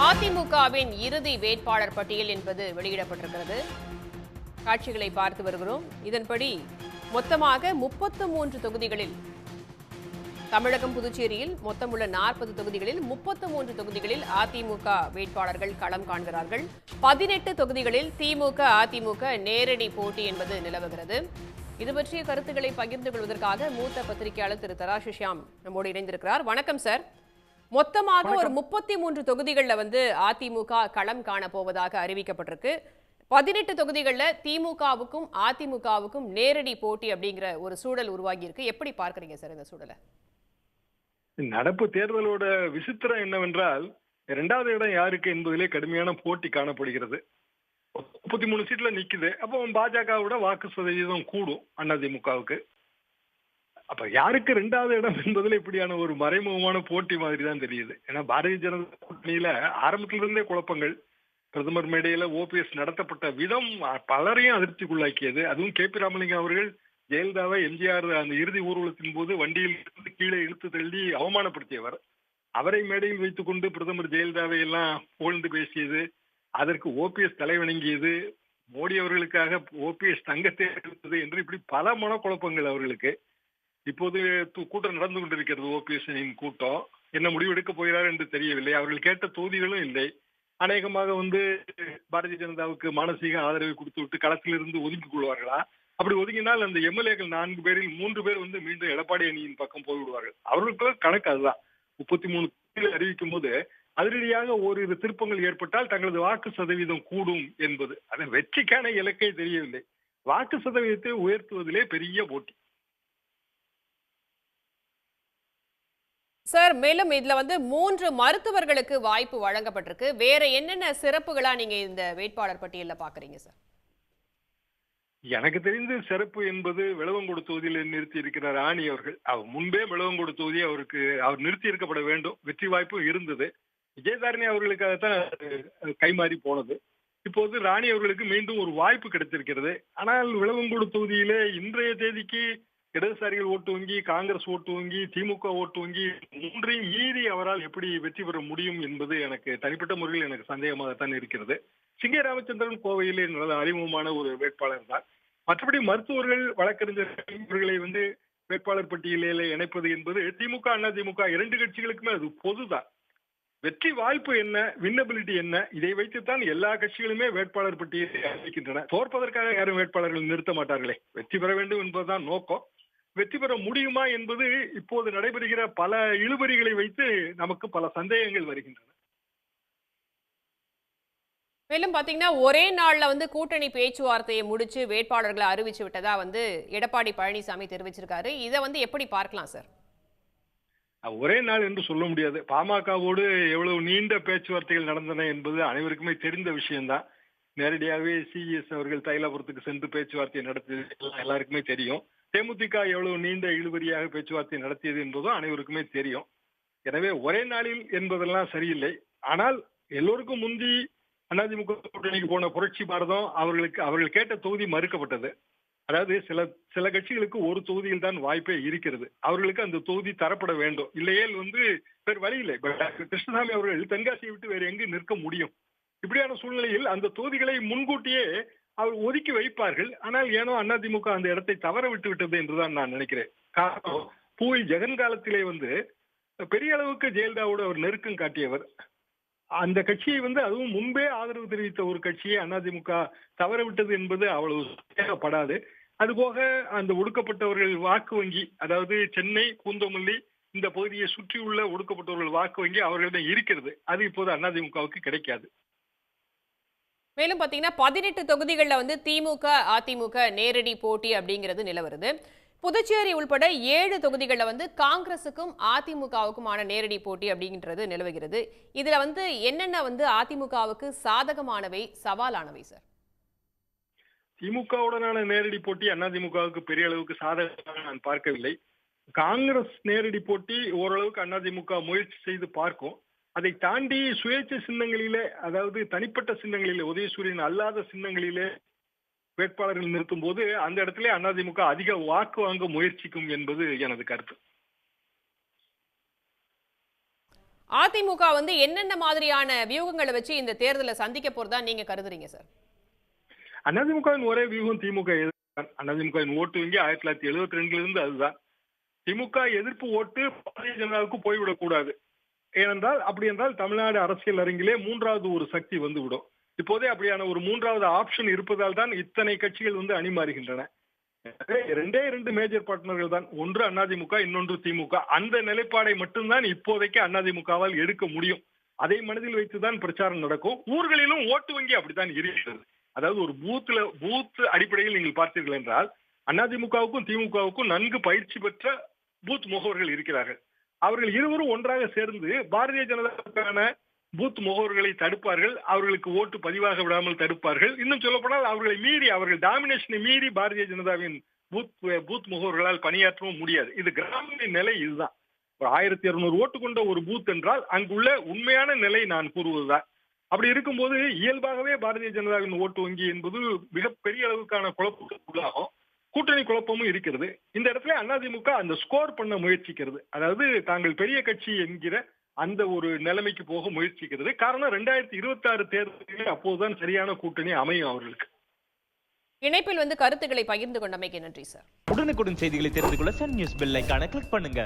அதிமுகவின் இறுதி வேட்பாளர் பட்டியல் என்பது வெளியிடப்பட்டிருக்கிறது. காட்சிகளை பார்த்து வருகிறோம். இதன்படி மொத்தமாக முப்பத்து மூன்று தொகுதிகளில் தமிழகம் புதுச்சேரியில் மொத்தமுள்ள நாற்பது தொகுதிகளில் முப்பத்து மூன்று தொகுதிகளில் அதிமுக வேட்பாளர்கள் களம் காண்கிறார்கள். பதினெட்டு தொகுதிகளில் திமுக அதிமுக நேரடி போட்டி என்பது நிலவுகிறது. இது பற்றிய கருத்துக்களை பகிர்ந்து கொள்வதற்காக மூத்த பத்திரிகையாளர் திரு தராசு ஷியாம் நம்மோடு இணைந்திருக்கிறார். வணக்கம் சார். மொத்தமாக ஒரு முப்பத்தி மூன்று தொகுதிகளில் வந்து அதிமுக களம் காண போவதாக அறிவிக்கப்பட்டிருக்கு. பதினெட்டு தொகுதிகளில் திமுகவுக்கும் அதிமுகவுக்கும் நேரடி போட்டி அப்படிங்கிற ஒரு சூழல் உருவாகி இருக்கு எப்படி பார்க்கறீங்க சார் இந்த சூழலை? நடப்பு தேர்தலோட விசித்திரம் என்னவென்றால் இரண்டாவது இடம் யாருக்கு என்பதிலே கடுமையான போட்டி காணப்படுகிறது. முப்பத்தி மூணு சீட்ல நிக்குது. அப்போ பாஜகவோட வாக்கு சதவீதம் கூடும் அதிமுகவுக்கு அப்ப யாருக்கு ரெண்டாவது இடம் என்பதுல இப்படியான ஒரு மறைமுகமான போட்டி மாதிரி தான் தெரியுது. ஏன்னா பாரதிய ஜனதா கூட்டணியில ஆரம்பத்துல இருந்தே குழப்பங்கள் பிரதமர் மேடையில ஓபிஎஸ் நடத்தப்பட்ட விதம் பலரையும் அதிர்ச்சிக்குள்ளாக்கியது. அதுவும் கே பி ராமலிங்கம் அவர்கள் ஜெயலலிதாவை எம்ஜிஆர் அந்த இறுதி ஊர்வலத்தின் போது வண்டியில் இருந்து கீழே இழுத்து தள்ளி அவமானப்படுத்தியவர். அவரை மேடையில் வைத்துக் கொண்டு பிரதமர் ஜெயலலிதாவை எல்லாம் புகழ்ந்து பேசியது அதற்கு ஓபிஎஸ் தலைவணங்கியது மோடி அவர்களுக்காக ஓபிஎஸ் தங்கத்தை எடுத்தது என்று இப்படி பல மனக்குழப்பங்கள் அவர்களுக்கு. இப்போது கூட்டம் நடந்து கொண்டிருக்கிறது ஓபிஎஸ்னின் கூட்டம். என்ன முடிவு எடுக்க போகிறார் என்று தெரியவில்லை. அவர்கள் கேட்ட தொகுதிகளும் இல்லை. அநேகமாக வந்து பாரதிய ஜனதாவுக்கு மானசீக ஆதரவை கொடுத்து விட்டு களத்திலிருந்து ஒதுக்கிக் கொள்வார்களா? அப்படி ஒதுங்கினால் அந்த எம்எல்ஏக்கள் நான்கு பேரில் மூன்று பேர் வந்து மீண்டும் எடப்பாடி அணியின் பக்கம் போய்விடுவார்கள். அவர்களுக்கு கணக்கு அதுதான். முப்பத்தி மூணு அறிவிக்கும் போது அதிரடியாக ஓரிரு திருப்பங்கள் ஏற்பட்டால் தங்களது வாக்கு சதவீதம் கூடும் என்பது. அதன் வெற்றிக்கான இலக்கை தெரியவில்லை. வாக்கு சதவீதத்தை உயர்த்துவதிலே பெரிய போட்டி. சார் மேலும் இதுல வந்து மூன்று மருத்துவர்களுக்கு வாய்ப்பு வழங்கப்பட்டிருக்கு. வேற என்னென்ன சிறப்புகளா நீங்க இந்த வேட்பாளர் பட்டியல்ல பாக்குறீங்க சார்? எனக்கு தெரிந்து சிறப்பு என்பது விளவங்கோடு தொகுதியில் நிறுத்தி இருக்கிறார் ராணி அவர்கள். அவர் முன்பே விளவங்கொடு தொகுதி அவருக்கு அவர் நிறுத்தி இருக்கப்பட வேண்டும். வெற்றி வாய்ப்பும் இருந்தது. விஜயதாரணி அவர்களுக்காகத்தான் கைமாறி போனது. இப்போது ராணி அவர்களுக்கு மீண்டும் ஒரு வாய்ப்பு கிடைத்திருக்கிறது. ஆனால் விளவங்கொடு தொகுதியிலே இன்றைய தேதிக்கு இடதுசாரிகள் ஓட்டு வங்கி காங்கிரஸ் ஓட்டு வங்கி திமுக ஓட்டு வங்கி மூன்றையும் மீறி அவரால் எப்படி வெற்றி பெற முடியும் என்பது எனக்கு தனிப்பட்ட முறையில் எனக்கு சந்தேகமாகத்தான் இருக்கிறது. சிங்க ராமச்சந்திரன் கோவையிலே நல்ல அறிமுகமான ஒரு வேட்பாளர் தான். மற்றபடி மருத்துவர்கள் வழக்கறிஞர்கள் இவர்களை வந்து வேட்பாளர் பட்டியலில் இணைப்பது என்பது திமுக அண்ணா திமுக இரண்டு கட்சிகளுக்குமே அது பொதுதான். வெற்றி வாய்ப்பு என்ன வின்னபிலிட்டி என்ன இதை வைத்துத்தான் எல்லா கட்சிகளுமே வேட்பாளர் பட்டியலை அறிவிக்கின்றன. தோற்பதற்காக யாரும் வேட்பாளர்கள் நிறுத்த மாட்டார்களே. வெற்றி பெற வேண்டும் என்பதுதான் நோக்கம். வெற்றி பெற முடியுமா என்பது இப்போது நடைபெறுகிற பல இழுபறிகளை வைத்து நமக்கு பல சந்தேகங்கள் வருகின்றன. மேலும் பாத்தீங்கன்னா ஒரே நாள்ல வந்து கூட்டணி பேச்சுவார்த்தையை முடிச்சு வேட்பாளர்களை அறிவிச்சு விட்டதா வந்து எடப்பாடி பழனிசாமி தெரிவிச்சிருக்காரு. இதை வந்து எப்படி பார்க்கலாம் சார்? ஒரே நாள் என்று சொல்ல முடியாது. பாமகவோடு எவ்வளவு நீண்ட பேச்சுவார்த்தைகள் நடந்தன என்பது அனைவருக்குமே தெரிந்த விஷயம்தான். நேரடியாகவே சிஎஸ் அவர்கள் தைலாபுரத்துக்கு சென்று பேச்சுவார்த்தை நடத்தியது எல்லாருக்குமே தெரியும். தேமுதிக எவ்வளவு நீண்ட இழுபறியாக பேச்சுவார்த்தை நடத்தியது என்பதும் அனைவருக்குமே தெரியும். எனவே ஒரே நாளில் என்பதெல்லாம் சரியில்லை. ஆனால் எல்லோருக்கும் முந்தி அதிமுக கூட்டணிக்கு போன புரட்சி பாரதம் அவர்களுக்கு அவர்கள் கேட்ட தொகுதி மறுக்கப்பட்டது. அதாவது சில சில கட்சிகளுக்கு ஒரு தொகுதியில் தான் வாய்ப்பே இருக்கிறது. அவர்களுக்கு அந்த தொகுதி தரப்பட வேண்டும். இல்லையேல் வந்து வேறு வழி இல்லை. கிருஷ்ணசாமி அவர்கள் தென்காசியை விட்டு வேறு எங்கு நிற்க முடியும். இப்படியான சூழ்நிலையில் அந்த தொகுதிகளை முன்கூட்டியே அவர் ஒதுக்கி வைப்பார்கள். ஆனால் ஏனோ அதிமுக அந்த இடத்தை தவற விட்டு விட்டது என்றுதான் நான் நினைக்கிறேன். காரணம் பூவில் ஜெகன் காலத்திலே வந்து பெரிய அளவுக்கு ஜெயலலிதாவோடு அவர் நெருக்கம் காட்டியவர். அந்த கட்சியை வந்து அதுவும் முன்பே ஆதரவு தெரிவித்த ஒரு கட்சியை அதிமுக தவற விட்டது என்பது அவ்வளவு தேவைப்படாது அதுபோக அந்த ஒடுக்கப்பட்டவர்கள் வாக்கு வங்கி அதாவது சென்னை பூந்தமல்லி இந்த பகுதியை சுற்றியுள்ள ஒடுக்கப்பட்டவர்கள் வாக்கு வங்கி அவர்களிடம் இருக்கிறது. அது இப்போது அதிமுகவுக்கு கிடைக்காது. மேலும் பார்த்தீங்கன்னா பதினெட்டு தொகுதிகளில் வந்து திமுக அதிமுக நேரடி போட்டி அப்படிங்கிறது நிலவருது. புதுச்சேரி உள்பட ஏழு தொகுதிகளில் வந்து காங்கிரஸுக்கும் அதிமுகவுக்குமான நேரடி போட்டி அப்படிங்கிறது நிலவுகிறது. இதில் வந்து என்னென்ன வந்து அதிமுகவுக்கு சாதகமானவை சவாலானவை சார்? திமுகவுடனான நேரடி போட்டி அதிமுகவுக்கு பெரிய அளவுக்கு சாதகமாக நான் பார்க்கவில்லை. காங்கிரஸ் நேரடி போட்டி ஓரளவுக்கு அதிமுக முயற்சி செய்து பார்க்கும். அதை தாண்டி சுயேட்சை சின்னங்களிலே அதாவது தனிப்பட்ட சின்னங்களிலே உதயசூரியன் அல்லாத சின்னங்களிலே வேட்பாளர்கள் நிறுத்தும் போது அந்த இடத்துல அதிமுக அதிக வாக்கு வாங்க முயற்சிக்கும் என்பது எனது கருத்து. அதிமுக வந்து என்னென்ன மாதிரியான வியூகங்களை வச்சு இந்த தேர்தலை சந்திக்க போறதா நீங்க கருதுறீங்க சார்? அதிமுகவின் ஒரே வியூகம் திமுக அதிமுகவின் ஓட்டு வங்கி ஆயிரத்தி தொள்ளாயிரத்தி எழுபத்தி ரெண்டுல இருந்து அதுதான். திமுக எதிர்ப்பு ஓட்டு பாரதிய ஜனதாவுக்கு போய்விடக் கூடாது. ஏனென்றால் அப்படி என்றால் தமிழ்நாடு அரசியல் அரங்கிலே மூன்றாவது ஒரு சக்தி வந்து விடும் இப்போதே அப்படியான ஒரு மூன்றாவது ஆப்ஷன் இருப்பதால் தான் இத்தனை கட்சிகள் வந்து அணிமாறுகின்றன. ரெண்டே இரண்டு மேஜர் பார்ட்னர்கள் தான். ஒன்று அதிமுக இன்னொன்று திமுக. அந்த நிலைப்பாடை மட்டும்தான் இப்போதைக்கு அதிமுகவால் எடுக்க முடியும். அதை மனதில் வைத்துதான் பிரச்சாரம் நடக்கும். ஊர்களிலும் ஓட்டு வங்கி அப்படித்தான் இருக்கிறது. அதாவது ஒரு பூத்துல பூத் அடிப்படையில் நீங்கள் பார்த்தீர்கள் என்றால் அதிமுகவுக்கும் திமுகவுக்கும் நன்கு பயிற்சி பெற்ற பூத் முகவர்கள் இருக்கிறார்கள். அவர்கள் இருவரும் ஒன்றாக சேர்ந்து பாரதிய ஜனதாவுக்கான பூத் முகவர்களை தடுப்பார்கள். அவர்களுக்கு ஓட்டு பதிவாக விடாமல் தடுப்பார்கள். இன்னும் சொல்லப்போனால் அவர்களை மீறி அவர்கள் டாமினேஷனை மீறி பாரதிய ஜனதாவின் பூத் பூத் முகவர்களால் பணியாற்றவும் முடியாது. இது கிராமங்களின் நிலை இதுதான். ஒரு ஆயிரத்தி இருநூறு ஓட்டு கொண்ட ஒரு பூத் என்றால் அங்குள்ள உண்மையான நிலை நான் கூறுவதுதான். அப்படி இருக்கும்போது இயல்பாகவே பாரதிய ஜனதாவின் ஓட்டு வங்கி என்பது மிகப்பெரிய அளவுக்கான குழப்பத்துக்கு உள்ளாகும் கூட்டணி குழப்பமும் இருக்கிறது. இந்த இடத்துல அதிமுக அந்த ஸ்கோர் பண்ண முயற்சிக்கிறது. அதாவது தாங்கள் பெரிய கட்சி என்கிற அந்த ஒரு நிலைமைக்கு போக முயற்சிக்கிறது. காரணம் ரெண்டாயிரத்தி இருபத்தி ஆறு தேர்தலில் அப்போதுதான் சரியான கூட்டணி அமையும் அவர்களுக்கு. இணைப்பில் வந்து கருத்துக்களை பகிர்ந்து கொண்டமைக்கு நன்றி சார். உடனுக்குடன் செய்திகளை தெரிந்து கொள்ள சன் நியூஸ் பெல் ஐகானை கிளிக் பண்ணுங்க.